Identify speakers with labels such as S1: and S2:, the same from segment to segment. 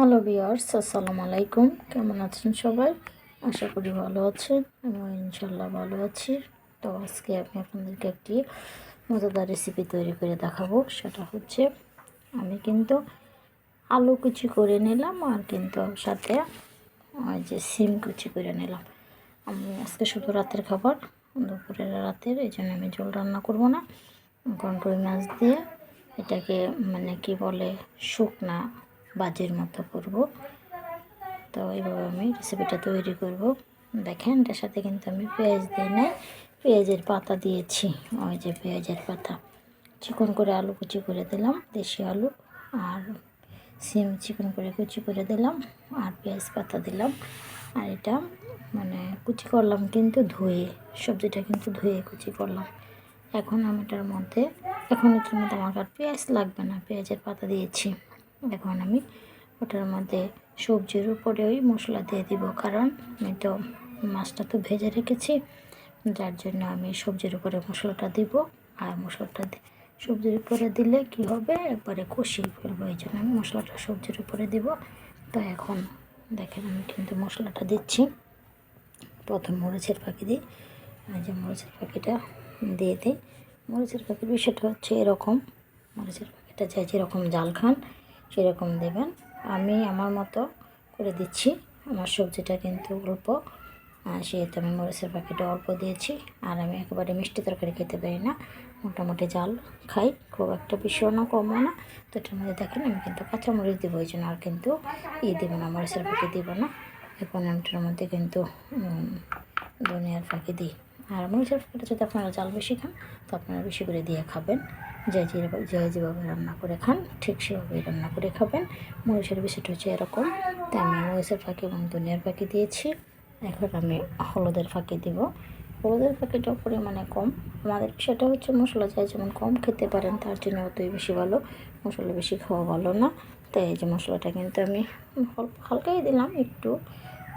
S1: Hello বিয়ার্স আসসালামু আলাইকুম কেমন আছেন সবাই? আশা করি ভালো আছেন। আমি ইনশাল্লাহ ভালো আছি। তো আজকে আমি আপনাদেরকে একটি মজাদার রেসিপি তৈরি করে দেখাবো। সেটা হচ্ছে, আমি কিন্তু আলু কুচি করে নিলাম আর কিন্তু সাথে ওই যে সিম কুচি করে নিলাম। আমি আজকে শুধু রাতের খাবার, দুপুরের রাতের, এই জন্য আমি জল রান্না করব না। রুই মাছ দিয়ে এটাকে মানে কি বলে, শুকনা বাজের মতো করব। তো এইভাবে আমি রেসিপিটা তৈরি করব। দেখেন, এটার সাথে কিন্তু আমি পেঁয়াজ দিই নাই পেঁয়াজের পাতা দিয়েছি। ওই যে পেঁয়াজের পাতা। চিকন করে আলু কুচি করে দিলাম, দেশি আলু আর সিম চিকন করে কুচি করে দিলাম আর পেঁয়াজ পাতা দিলাম। আর এটা মানে কুচি করলাম কিন্তু ধুয়ে, সবজিটা কিন্তু ধুয়ে কুচি করলাম। এখন আমি এটার মধ্যে, এখন এটার মধ্যে আমার পেঁয়াজ লাগবে না, পেঁয়াজের পাতা দিয়েছি। এখন আমি ওটার মধ্যে সবজির উপরে ওই মশলা দিয়ে দিব, কারণ আমি তো মাছটা তো ভেজে রেখেছি, যার জন্য আমি সবজির উপরে মশলাটা দিব। আর মশলাটা সবজির উপরে দিলে কি হবে? একবারে কষিয়ে ফেলব, এই জন্য আমি মশলাটা সবজির উপরে দিব। তো এখন দেখেন আমি কিন্তু মশলাটা দিচ্ছি। প্রথম মরিচের পাখি দিই যে মরিচের পাখিটা দিয়ে দিই। মরিচের পাখির বিষয়টা হচ্ছে এরকম। মরিচের পাখিটা যে যেরকম জাল খান সেরকম দেবেন। আমি আমার মতো করে দিচ্ছি। আমার সবজিটা কিন্তু অল্প। সেহেতু আমি মরিচের পাখিটা অল্প দিয়েছি। আর আমি একেবারে মিষ্টি তরকারি খেতে পারি না। মোটামুটি জাল খাই। খুব একটা না কমও না। তো এটার মধ্যে দেখেন, আমি কিন্তু কাঁচামরিচ দেবো ওই জন্য। আর কিন্তু ইয়ে দেবো না, মরিচের পাখি দেবো না। এখন আমটার মধ্যে কিন্তু ধনিয়ার পাখি দিই আর মরিচের পাখিটা যদি আপনারা জাল বেশি খান, তো আপনারা বেশি করে দিয়ে খাবেন। যে যেভাবে যে যেভাবে রান্না করে খান, ঠিক সেভাবেই রান্না করে খাবেন। মরিচের বিষয়টা হচ্ছে এরকম। তাই আমি মরিচের ফাঁকি এবং ধনিয়ার ফাঁকি দিয়েছি। এখন আমি হলুদের ফাঁকি দিব। হলুদের ফাঁকিটাও পরিমাণে কম। আমাদের সেটা হচ্ছে মশলা চাই যেমন কম খেতে পারেন, তার জন্য অতই বেশি ভালো। মশলা বেশি খাওয়া ভালো না। তাই এই যে মশলাটা কিন্তু আমি হালকাই দিলাম একটু।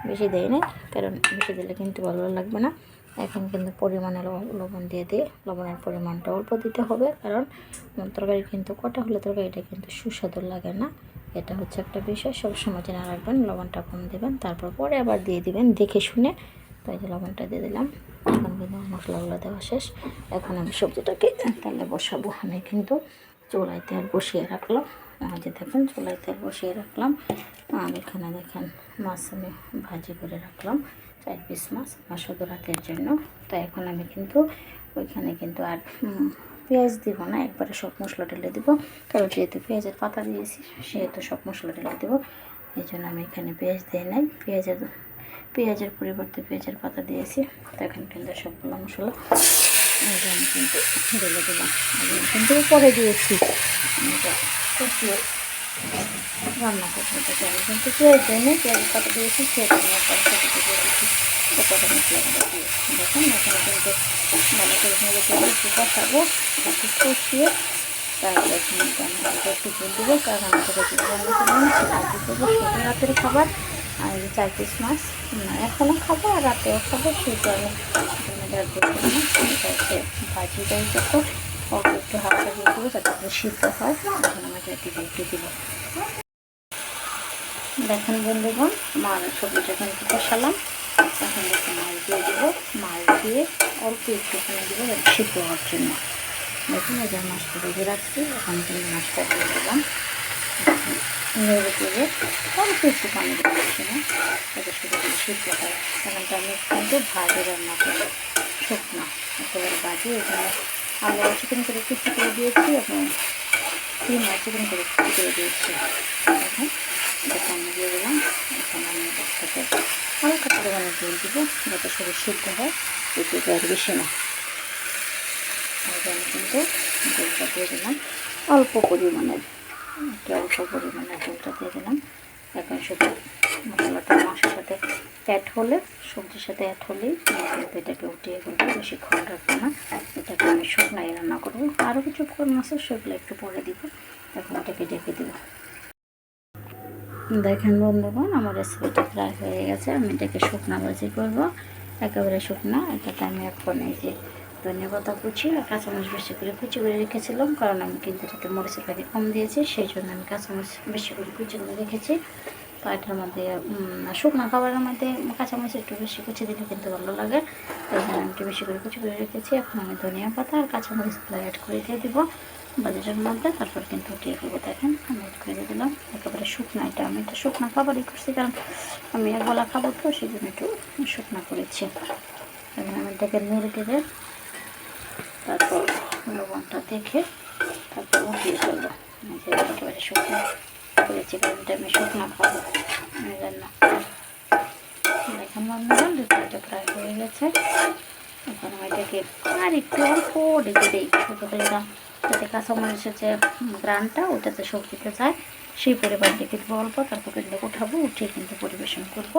S1: বেশি দেয় না কারণ বেশি দিলে কিন্তু ভালো লাগবে না। এখন কিন্তু পরিমাণে লবণ দিয়ে দিয়ে লবণের পরিমাণটা অল্প দিতে হবে, কারণ তরকারি কিন্তু কটা হলে তরকারিটা কিন্তু সুস্বাদু লাগে না। এটা হচ্ছে একটা বিষয়, সবসময় জেনে রাখবেন, লবণটা কম দেবেন, তারপর পরে আবার দিয়ে দিবেন, দেখে শুনে। তাই যে লবণটা দিয়ে দিলাম, এখন কিন্তু মশলাগুলো দেওয়া শেষ। এখন আমি সবজিটাকে তেলে বসাবো। আমি কিন্তু চুলায় তেল বসিয়ে রাখলাম। যে দেখেন চুলায় তেল বসিয়ে রাখলাম। আর এখানে দেখেন মাছ আমি ভাজি করে রাখলাম, চার পিস মাছ আমার শুধু রাতের জন্য। তো এখন আমি কিন্তু ওইখানে কিন্তু আর পেঁয়াজ দিব না, একবারে সব মশলা ঢেলে দেবো। কারণ যেহেতু পেঁয়াজের পাতা দিয়েছি, সেহেতু সব মশলা ঢেলে দেবো। এই জন্য আমি এখানে পেঁয়াজ দিয়ে নাই। পেঁয়াজের পেঁয়াজের পরিবর্তে পেঁয়াজের পাতা দিয়েছি। তো এখন কিন্তু সবগুলো মশলা আমি কিন্তু ঢেলে দিলাম। কিন্তু পরে দিয়েছি। রান্না করতে থেকে আমি কিন্তু পেঁয়াজ দিইনি পেঁয়াজ পাতা দিয়েছি সেটা আমি একবার সেটা দিয়ে দিয়েছি ওপরে মশলাগুলো দিয়ে দেখুন, এখানে কিন্তু ভালো করে নেড়ে চেড়ে একটু কষিয়ে তারপরে এখানে আমি একটু ফুল দেবো, কারণ রান্না করলাম সেটা রাতের খাবার, আর চার পিস মাছ এখনও খাব আর রাতেও খাব এটা হচ্ছে ভাজি দেয় অল্প একটু হালকা দিয়ে যাতে করে সিদ্ধ হয়। এখন আমাকে একটু একটু দিব। দেখেন বন্ধুগণ মার সবজিটা কিন্তু কষালাম। এখন দেখুন মাছ দিয়ে দেবো। মাছ দিয়ে অল্প একটুখানি দেবো সিদ্ধ হওয়ার জন্য। দেখুন যে মাছটা ভেজে রাখছি। এখন কিন্তু মাছটা দিয়ে দিলাম। দিয়ে অল্প একটু পানি দিচ্ছি না যাতে শুধু সিদ্ধ হয়। কারণ আমি কিন্তু ভাজে রান্না করব শুকনো। একেবারে বাজে এখানে আলু চিকেন করে কুচি করে দিয়েছি এবং তিন চিকেন করে কুচি করে দিয়েছি। এখন এটা আমি দিয়ে দিলাম। এখন আমি একসাথে হালকা পরিমাণে জল দিব যাতে শরীর সিদ্ধ হয় এটু আর বেশি না। আমি কিন্তু জলটা দিয়ে দিলাম। অল্প পরিমাণের একটু অল্প পরিমাণের জলটা দিয়ে দিলাম। এখন শুধু মশলাটা মাংসের সাথে অ্যাড হলে, সবজির সাথে অ্যাড হলেই কিন্তু এটাকে উঠিয়ে ফেলব বেশিক্ষণ রাখব না। এটাকে আমি শুকনাই রান্না করব। আরও কিছু উপকরণ আছে, সেগুলো একটু পরে দিব। এখন এটাকে ডেকে দেবো। দেখেন বন্ধুগণ, আমার রেসিপিটা প্রায় হয়ে গেছে। আমি এটাকে শুকনা ভাজি করব। একেবারে শুকনা। এটাকে আমি এখন এই যে ধনিয়া পাতা কুচি আর কাঁচামরিচ বেশি করে কুচি করে রেখেছিলাম, কারণ আমি কিন্তু এটাতে মরিচের প্যাকেট কম দিয়েছি সেই জন্য আমি কাঁচামরিচ বেশি করে কুচি করে রেখেছি। তো এটার মধ্যে শুকনো খাবারের মধ্যে কাঁচামরিচ একটু বেশি কুচি দিলে কিন্তু ভালো লাগে। তো এখানে আমি একটু বেশি করে কুচি করে রেখেছি। এখন আমি ধনিয়া পাতা আর কাঁচামরিচগুলো অ্যাড করে দিয়ে দিব। বাজারের মধ্যে তারপর কিন্তু উঠিয়ে দেবো দেখেন, আমি অ্যাড করে দিয়ে দিলাম। একেবারে শুকনো, এটা আমি একটু শুকনো খাবারই করছি, কারণ আমি এক গলা খাব তো সেই জন্য একটু শুকনো করেছি। এখন আমি এটাকে নেড়ে দেখে তারপর উঠিয়ে ফেলব। একেবারে শুকনো করেছি, কারণ আমি শুকনো খাব। জন্য দেখেন বন্ধুগণ প্রায় হয়ে গেছে। এখন এটাকে আর একটু অল্প ডেকে দিই, ছোটো করে দাম যাতে কাঁচামরিচের যে গ্রানটা, ওটাতে সবজিতে যায় সেই পরিমাণ ডেকে দেবো অল্প, তারপর এগুলো উঠাবো, উঠিয়ে কিন্তু পরিবেশন করব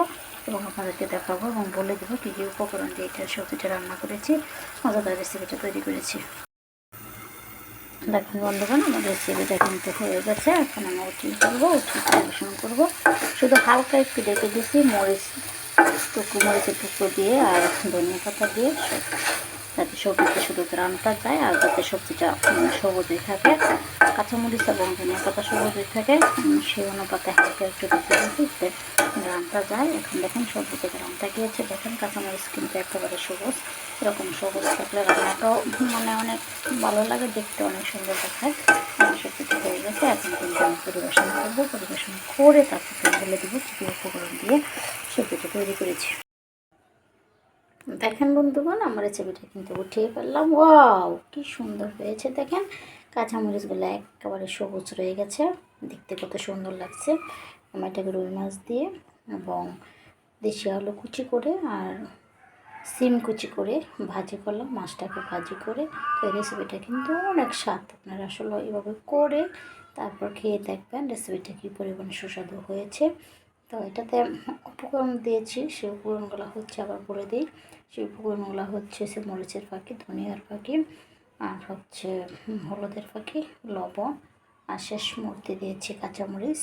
S1: এবং আপনাদেরকে দেখাবো এবং বলে দেবো কী কী উপকরণ দিয়ে এটা সবজিটা রান্না করেছি, মজাদার রেসিপিটা তৈরি করেছি। দেখুন বন্ধুগণ আমার দেখুন কিন্তু হয়ে গেছে। এখন আমরা উঠি করব? উঠি পরিবেশন করব। শুধু হালকা একটু ডেকে দিয়েছি মরিচ টুকরো, মরিচের টুকরো দিয়ে আর ধনিয়া পাতা দিয়ে যাতে সবজিতে শুধু গ্রামটা যায় আর যাতে সবজিটা সবুজই থাকে। কাঁচামরিচ এবং পাতা সবুজই থাকে। সেই অনুপাতে হালকা একটু দিতে দিতে গ্রামটা যায়। এখন দেখেন সবজিতে গ্রামটা গিয়েছে, দেখেন কাঁচামরিচ কিন্তু একেবারে সবুজ এরকম সবুজ থাকলে রান্নাটাও মানে অনেক ভালো লাগে, দেখতে অনেক সুন্দর দেখায়। সবজিটা হয়ে গেছে। এখন কিন্তু আমি পরিবেশন করব। পরিবেশন করে তারপর বলে দেবো কী উপকরণ দিয়ে সবজিটা তৈরি করেছি। দেখেন বন্ধুগণ, আমার রেসিপিটা কিন্তু উঠিয়ে ফেললাম। ওয়াও, কি সুন্দর হয়েছে দেখেন। কাঁচামরিচগুলো একেবারে সবুজ রয়ে গেছে। দেখতে কত সুন্দর লাগছে। আমি এটাকে রুই মাছ দিয়ে এবং দেশি আলু কুচি করে আর সিম কুচি করে ভাজি করলাম, মাছটাকে ভাজি করে। তো এই রেসিপিটা কিন্তু অনেক স্বাদ। আপনারা আসলে এইভাবে করে তারপর খেয়ে দেখবেন। রেসিপিটা কী পরিমাণ সুস্বাদু হয়েছে। তো এটাতে উপকরণ দিয়েছি, সেই উপকরণগুলো হচ্ছে আবার বলে দিই। সেই উপকরণগুলো হচ্ছে সে মরিচের পাখি ধনিয়ার পাখি আর হচ্ছে হলুদের পাখি লবণ, আর শেষ মূর্তি দিয়েছি কাঁচামরিচ,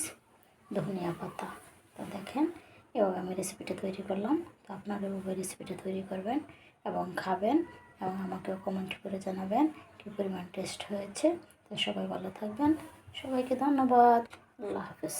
S1: ধনিয়া পাতা। তো দেখেন, এভাবে আমি রেসিপিটা তৈরি করলাম। তো আপনারা এভাবে রেসিপিটা তৈরি করবেন এবং খাবেন এবং আমাকেও কমেন্ট করে জানাবেন কী পরিমাণ টেস্ট হয়েছে। তো সবাই ভালো থাকবেন। সবাইকে ধন্যবাদ। আল্লাহ হাফেজ।